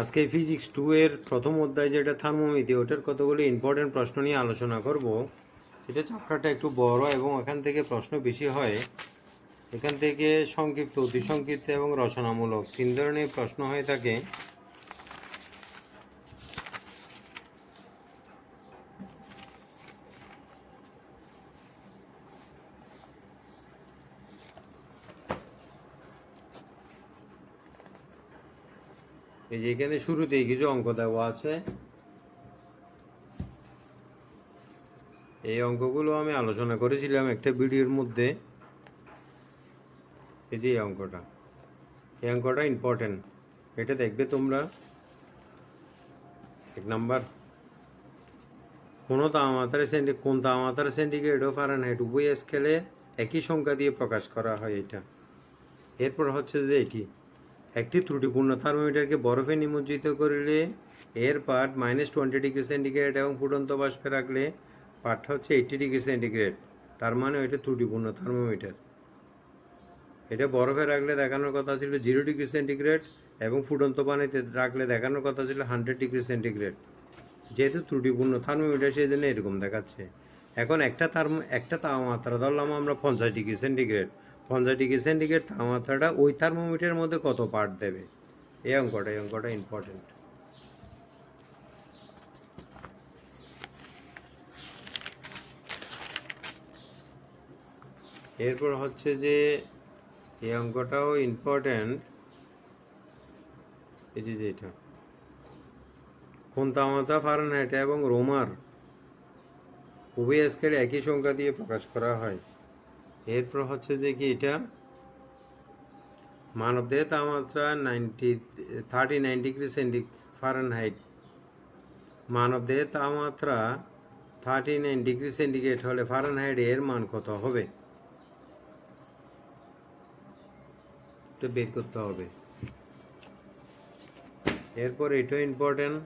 আজকে physics two এর প্রথম অধ্যায় যেটা থার্মোমিতি, ওটার কতগুলো ইম্পর্টেন্ট প্রশ্ন নিয়ে আলোচনা করব। এটা চ্যাপ্টারটা একটু বড় এবং এখান থেকে প্রশ্ন বেশি হয়। এখান থেকে সংক্ষিপ্ত অতি সংক্ষিপ্ত এবং রচনামূলক তিন ধরনের প্রশ্ন হয়ে থাকে। এই যে এখানে শুরুতেই কিছু অঙ্ক দেওয়া আছে। এই অঙ্কগুলো আমি আলোচনা করেছিলাম একটা ভিডিওর মধ্যে। এই যে এই অঙ্কটা। এই অঙ্কটা ইম্পর্টেন্ট এটা দেখবে তোমরা। এক নাম্বার। কোনো তাপমাত্রা সেন্টি, কোন তাপমাত্রা সেন্টিগ্রেড ও ফারেনহাইট উভয় স্কেলে একই সংখ্যা দিয়ে প্রকাশ করা হয় এটা। এরপর হচ্ছে যে এটি। একটি ত্রুটিপূর্ণ থার্মোমিটারকে বরফে নিমজ্জিত করলে এর part minus twenty degree centigrade এবং ফুটন্ত বাষ্পে রাখলে পার্টটা হচ্ছে এইট্টি ডিগ্রি সেন্টিগ্রেড তার মানে ওইটা ত্রুটিপূর্ণ থার্মোমিটার। এটা বরফে রাখলে দেখানোর কথা ছিল জিরো ডিগ্রি সেন্টিগ্রেড এবং ফুটন্ত পানিতে রাখলে দেখানোর কথা ছিল হান্ড্রেড ডিগ্রি সেন্টিগ্রেড যেহেতু ত্রুটিপূর্ণ থার্মোমিটার সেই জন্য এরকম দেখাচ্ছে। এখন একটা থার্মো, একটা তাপমাত্রা ধরলাম আমরা পঞ্চাশ ডিগ্রি সেন্টিগ্রেড পঞ্চাশ ডিগ্রি সেন্টিগ্রেড তাপমাত্রাটা ওই থার্মোমিটারের মধ্যে কত পার্ট দেবে? এই অঙ্কটা এই অঙ্কটা ইম্পর্টেন্ট এরপর হচ্ছে যে এই অঙ্কটাও ইম্পর্ট্যান্ট এই যে যেটা কোন তাপমাত্রা ফারেনহাইট এবং রোমার উভয় স্কেলে একই সংখ্যা দিয়ে প্রকাশ করা হয়? এরপর হচ্ছে যে কি এটা? মানবদেহের তাপমাত্রা ninety, thirty nine degree centi fahrenheit. মানবদেহের তাপমাত্রা থার্টি নাইন ডিগ্রি সেন্টিগ্রেড হলে ফারেনহাইট এর মান কত হবে? এটা বের করতে হবে। এরপর এটাও ইম্পর্টেন্ট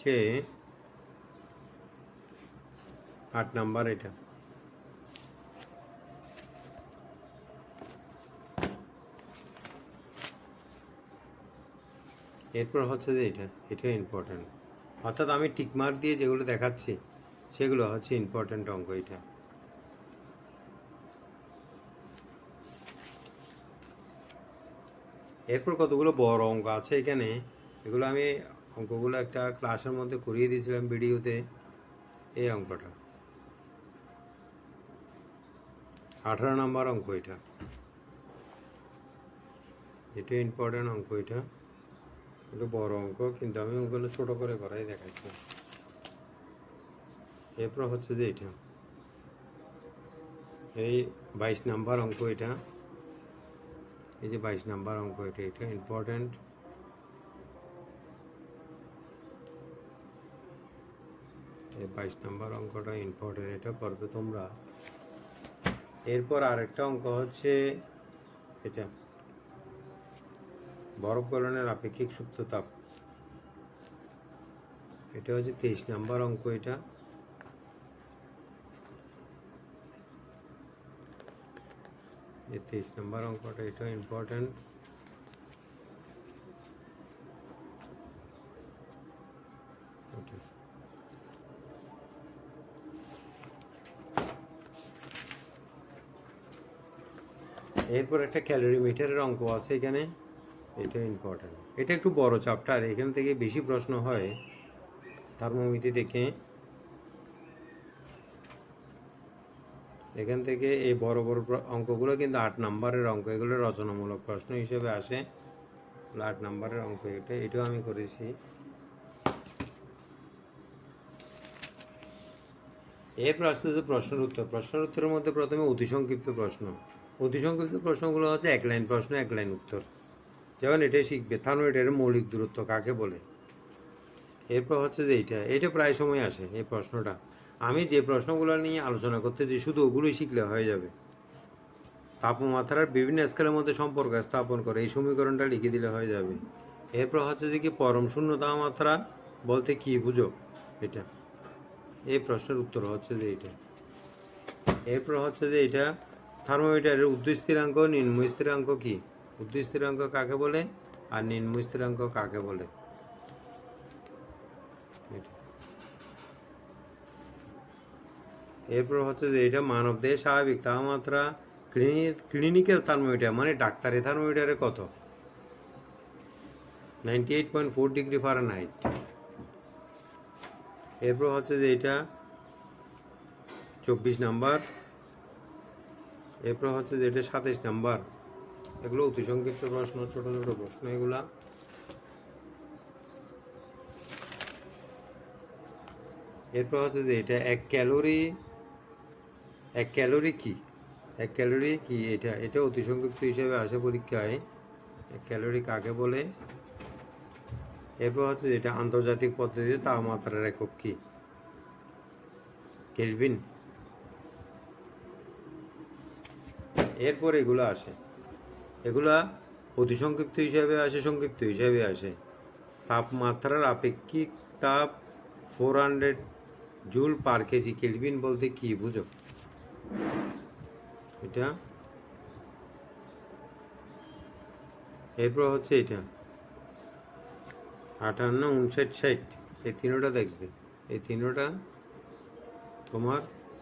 যে আট নাম্বার এটা। এরপর হচ্ছে যে এটা এটাও ইম্পর্টেন্ট অর্থাৎ আমি টিকমার্ক দিয়ে যেগুলো দেখাচ্ছি, সেগুলো হচ্ছে ইম্পর্টেন্ট অঙ্ক এটা। এরপর কতগুলো বড় অঙ্ক আছে এখানে? এগুলো আমি অঙ্কগুলো একটা ক্লাসের মধ্যে করিয়ে দিয়েছিলাম ভিডিওতে, এই অঙ্কটা। আঠারো নম্বর অঙ্ক এটা। এটা ইম্পর্টেন্ট অঙ্ক এটা। একটু বড় অঙ্ক, কিন্তু আমি ওগুলো ছোট করে করাই দেখাচ্ছি। এরপর হচ্ছে যে এটা। এই বাইশ নাম্বার অঙ্ক এটা। এই যে বাইশ নাম্বার অঙ্ক এটা এটা ইম্পর্টেন্ট এই বাইশ নাম্বার অঙ্কটা ইম্পর্টেন্ট এটা করবে তোমরা। এরপর আরেকটা অঙ্ক হচ্ছে এটা। বরফ গলনের আপেক্ষিক সুপ্ত তাপ এটা হচ্ছে তেইশ নাম্বার অঙ্ক এটা। তেইশ নাম্বার অঙ্কটা এটা ইম্পর্টেন্ট এরপর একটা ক্যালোরি মিটারের অঙ্ক আছে এখানে। এটা ইম্পর্টেন্ট এটা একটু বড় চ্যাপ্টার এখান থেকে বেশি প্রশ্ন হয় থার্মোমিতি থেকে এখান থেকে এই বড় বড় অঙ্কগুলো কিন্তু আট নাম্বারের অঙ্ক, এগুলো রচনামূলক প্রশ্ন হিসেবে আসে। আট নাম্বারের অঙ্ক এটা, এটাও আমি করেছি। এরপর আসতে যে প্রশ্নের উত্তর, প্রশ্নের উত্তরের মধ্যে প্রথমে অতি সংক্ষিপ্ত প্রশ্ন। অতি সংক্ষিপ্ত প্রশ্নগুলো হচ্ছে এক লাইন প্রশ্ন, এক লাইন উত্তর। যেমন এটাই শিখবে থার্মোমিটারের মৌলিক দূরত্ব কাকে বলে? এরপর হচ্ছে যে এইটা এটা প্রায় সময় আসে এই প্রশ্নটা। আমি যে প্রশ্নগুলো নিয়ে আলোচনা করতেছি, শুধু ওগুলোই শিখলে হয়ে যাবে। তাপমাত্রার বিভিন্ন স্কেলের মধ্যে সম্পর্ক স্থাপন করে এই সমীকরণটা লিখে দিলে হয়ে যাবে। এরপর হচ্ছে যে কি, পরম শূন্য তাপমাত্রা বলতে কি বুঝো এটা? এই প্রশ্নের উত্তর হচ্ছে যে এটা এরপর হচ্ছে যে এটা থার্মোমিটারের উদ্ধ স্থিরাঙ্ক, নিম্ন স্থিরাঙ্ক কি? উদ্ধ স্থিরাঙ্ক কাকে বলে আর নিম্ন স্থিরাঙ্ক কাকে বলে? এরপর হচ্ছে যে এটা মানবদেহে স্বাভাবিক, তাপমাত্রা ক্লিনিক্যাল থার্মোমিটার মানে ডাক্তারি থার্মোমিটারে কত? Ninety eight point four degree fahrenheit. এরপর হচ্ছে যে এটা চব্বিশ নাম্বার। এরপর হচ্ছে যে এটা সাতাইশ নাম্বার। এগুলো অতি সংক্ষিপ্ত প্রশ্ন, ছোট ছোট প্রশ্ন, এগুলা। এরপর হচ্ছে যে এটা এক ক্যালোরি এক ক্যালোরি কি? এক ক্যালোরি কি এটা? এটা অতি সংক্ষিপ্ত হিসেবে আসে পরীক্ষায়। এক ক্যালোরি কাকে বলে? এরপর হচ্ছে যে এটা আন্তর্জাতিক পদ্ধতিতে তাপমাত্রার একক কি? কেলভিন। এরপর এগুলো আসে। এগুলা অতি সংক্ষিপ্ত হিসাবে আসে, সংক্ষিপ্ত হিসাবে আসে। তাপমাত্রার আপেক্ষিক তাপ four hundred joule per kg kelvin বলতে কি বুঝো? এটা? এরপর হচ্ছে এটা। আটান্ন উনষাট ষাট, এই তিনোটা দেখবে। এই তিনোটা তোমার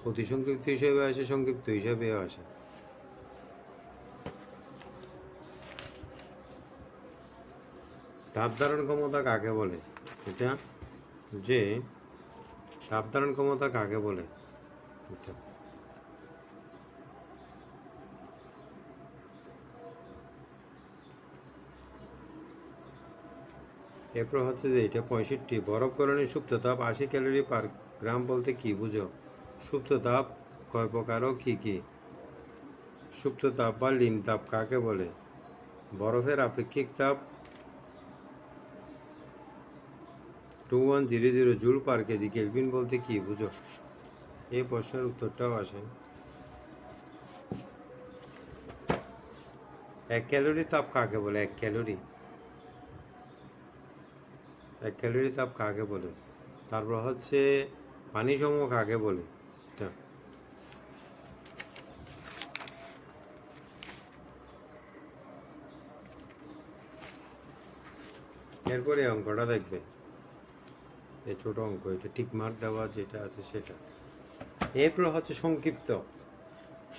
অতি সংক্ষিপ্ত হিসেবে আসে, সংক্ষিপ্ত হিসাবেও আসে। তাপ ধারণ ক্ষমতা কাকে বলে? এটা যে তাপ ধারণ ক্ষমতা কাকে বলে? এটা। এরপর হচ্ছে যে এটা পঁয়ষট্টি। বরফ গলনে সুপ্ত তাপ আশি ক্যালোরি পার গ্রাম বলতে কি বুঝো? সুপ্ত তাপ কয় প্রকার ও কি কি? সুপ্ত তাপ বা লিন তাপ কাকে বলে? বরফের আপেক্ষিক তাপ two one zero zero joule per kg kelvin বলতে কি, বুঝো? এই প্রশ্নের উত্তরটাও আসে এক ক্যালোরি তাপ কাকে বলে? এক ক্যালোরি। এক ক্যালোরি তাপ কাকে বলে? তারপর হচ্ছে পানি সমূহ কাকে বলে? এরপরে অঙ্কটা দেখবে। এই ছোট অঙ্ক, এটা টিক মার্ক দেওয়া যেটা আছে সেটা। এরপর হচ্ছে সংক্ষিপ্ত।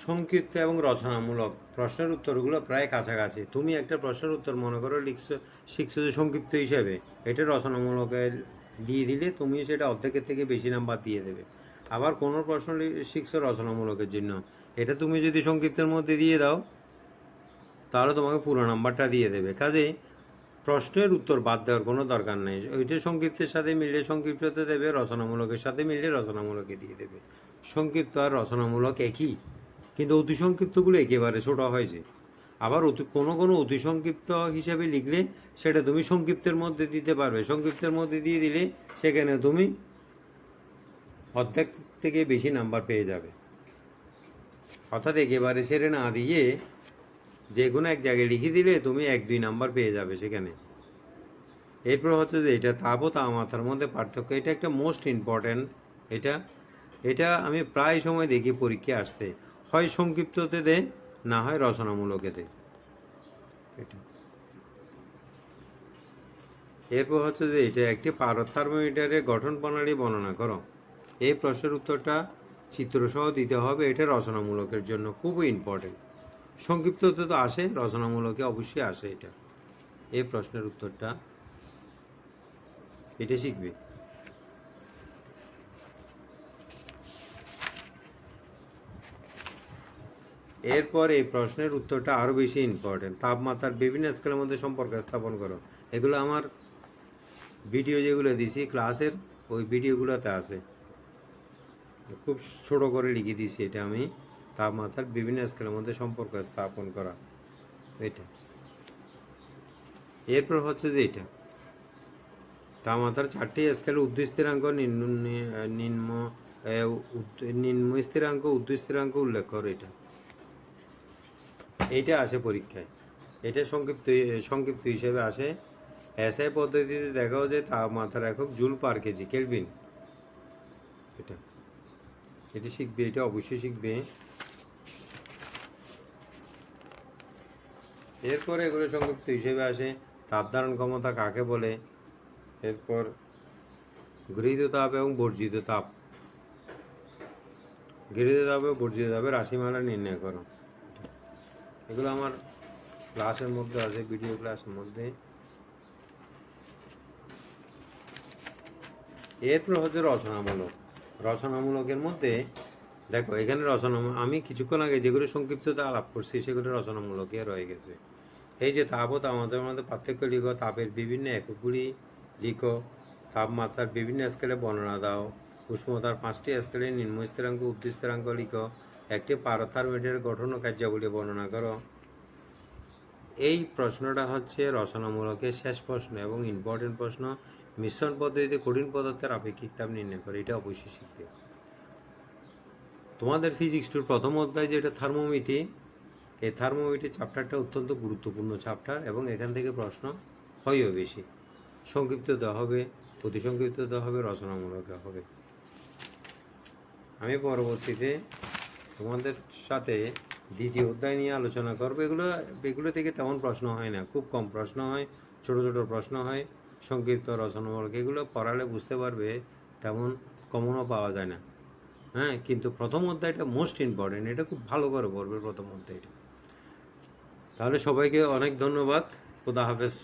সংক্ষিপ্ত এবং রচনামূলক। প্রশ্নের উত্তরগুলো প্রায় কাছাকাছি। তুমি একটা প্রশ্নের উত্তর মনে করো, লিখছো, শিখছো যে সংক্ষিপ্ত হিসাবে। এটা রচনামূলকে দিয়ে দিলে তুমি সেটা অর্ধেকের থেকে বেশি নাম্বার দিয়ে দেবে। আবার কোনো প্রশ্ন শিখছো রচনামূলকের জন্য। এটা তুমি যদি সংক্ষিপ্তের মধ্যে দিয়ে দাও, তাহলে তোমাকে পুরো নাম্বারটা দিয়ে দেবে। কাজে প্রশ্নের উত্তর বাদ দেওয়ার কোনো দরকার নেই। ওইটা সংক্ষিপ্তের সাথে মিললে সংক্ষিপ্ততে দেবে, রচনামূলকের সাথে মিললে রচনামূলকে দিয়ে দেবে। সংক্ষিপ্ত আর রচনামূলক একই, কিন্তু অতি সংক্ষিপ্তগুলো একেবারে ছোট হয়েছে। আবার অতি, কোনো কোনো অতি সংক্ষিপ্ত হিসাবে লিখলে সেটা তুমি সংক্ষিপ্তের মধ্যে দিতে পারবে। সংক্ষিপ্তের মধ্যে দিয়ে দিলে সেখানে তুমি অর্ধেক থেকে বেশি নাম্বার পেয়ে যাবে। অর্থাৎ একেবারে সেরে না দিয়ে যে কোনো এক জায়গায় লিখে দিলে তুমি এক, দুই নাম্বার পেয়ে যাবে সেখানে। এরপর হচ্ছে যে এটা তাপ ও তাপমাত্রার মধ্যে পার্থক্য। এটা একটা মোস্ট ইম্পর্ট্যান্ট এটা এটা আমি প্রায় সময় দেখি পরীক্ষায় আসতে। হয় সংক্ষিপ্ততে দে, না হয় রচনামূলকে দে। এটা। এরপর হচ্ছে যে এটা একটি পারদ থার্মোমিটারের গঠন প্রণালী বর্ণনা করো। এই প্রশ্নের উত্তরটা চিত্রসহ দিতে হবে। এটা রচনামূলকের জন্য খুবই ইম্পর্টেন্ট সংক্ষিপ্ততে তো আসে, রচনামূলকে অবশ্যই আসে এটা। এই প্রশ্নের উত্তরটা এটা শিখবে। এরপর এই প্রশ্নের উত্তরটা আরও বেশি ইম্পর্টেন্ট তাপমাত্রার বিভিন্ন স্কেলের মধ্যে সম্পর্ক স্থাপন করো। এগুলো আমার ভিডিও যেগুলো দিছি ক্লাসের ওই ভিডিওগুলোতে আছে। খুব ছোট করে লিখে দিয়েছি এটা আমি। তাপমাত্রার বিভিন্ন স্কেলের মধ্যে সম্পর্ক স্থাপন করা। এটা এরপর হচ্ছে যে এটা তাপমাত্রার চারটি স্কেল উদ্ধ স্থিরাঙ্ক, নিম্ন নিম্ন স্থিরাঙ্ক উদ্ধ স্থিরাঙ্ক উল্লেখ করো এটা এইটা আসে পরীক্ষায়। এটা সংক্ষিপ্ত সংক্ষিপ্ত হিসেবে আসে। এসআই পদ্ধতিতে দেখাও যে তাপমাত্রার একক জুল পার কেজি, কেলভিন। এটা। এটা শিখবে, এটা অবশ্যই শিখবে। এরপরে এগুলো সংযুক্ত হিসেবে আসে, তাপ ধারণ ক্ষমতা কাকে বলে, এরপর গৃহীত তাপ এবং বর্জিত তাপ। গৃহীত তাপ এবং বর্জিত তাপের রাশিমালা নির্ণয় করো। এগুলো আমার ক্লাসের মধ্যে আছে, ভিডিও ক্লাসের মধ্যে। এরপর হচ্ছে রচনামূলক। রচনামূলকের মধ্যে দেখো, এখানে রচনা আমি কিছুক্ষণ আগে যেগুলো সংক্ষিপ্ততা আলাপ করছি, সেগুলো রচনামূলকে রয়ে গেছে। এই যে তাপ তাপমাত্রার মধ্যে পার্থক্য লিখো, তাপের বিভিন্ন এককগুলি লিখো, তাপমাত্রার বিভিন্ন স্কেলে বর্ণনা দাও, উষ্ণতার পাঁচটি স্কেলে নিম্ন স্থিরাঙ্ক, উচ্চ স্থিরাঙ্ক লিখো, একটি পারথার্মিটারের গঠন ও কার্যাবলী বর্ণনা করো। এই প্রশ্নটা হচ্ছে রচনামূলকের শেষ প্রশ্ন এবং ইম্পর্টেন্ট প্রশ্ন। মিশ্রণ পদ্ধতিতে কঠিন পদার্থের আপেক্ষিক তাপ নির্ণয় করে, এটা অবশ্যই শিখবে। তোমাদের ফিজিক্স টুর প্রথম অধ্যায় যেটা থার্মোমিতি এই থার্মোমিটি চ্যাপ্টারটা অত্যন্ত গুরুত্বপূর্ণ চ্যাপ্টার এবং এখান থেকে প্রশ্ন হয়ও বেশি। সংক্ষিপ্ত দেওয়া হবে, অতি সংক্ষিপ্ত দেওয়া হবে, রচনামূলক হবে। আমি পরবর্তীতে তোমাদের সাথে দ্বিতীয় অধ্যায় নিয়ে আলোচনা করব। এগুলো এগুলো থেকে তেমন প্রশ্ন হয় না। খুব কম প্রশ্ন হয়, ছোট ছোট প্রশ্ন হয়, সংক্ষিপ্ত রচনামূলক। এগুলো পড়ালে বুঝতে পারবে, তেমন কমনও পাওয়া যায় না। হ্যাঁ কিন্তু প্রথম অধ্যায়টা মোস্ট ইম্পর্টেন্ট এটা খুব ভালো করে পড়বে প্রথম অধ্যায়টা। তাহলে সবাইকে অনেক ধন্যবাদ, খুদা হাফেজ।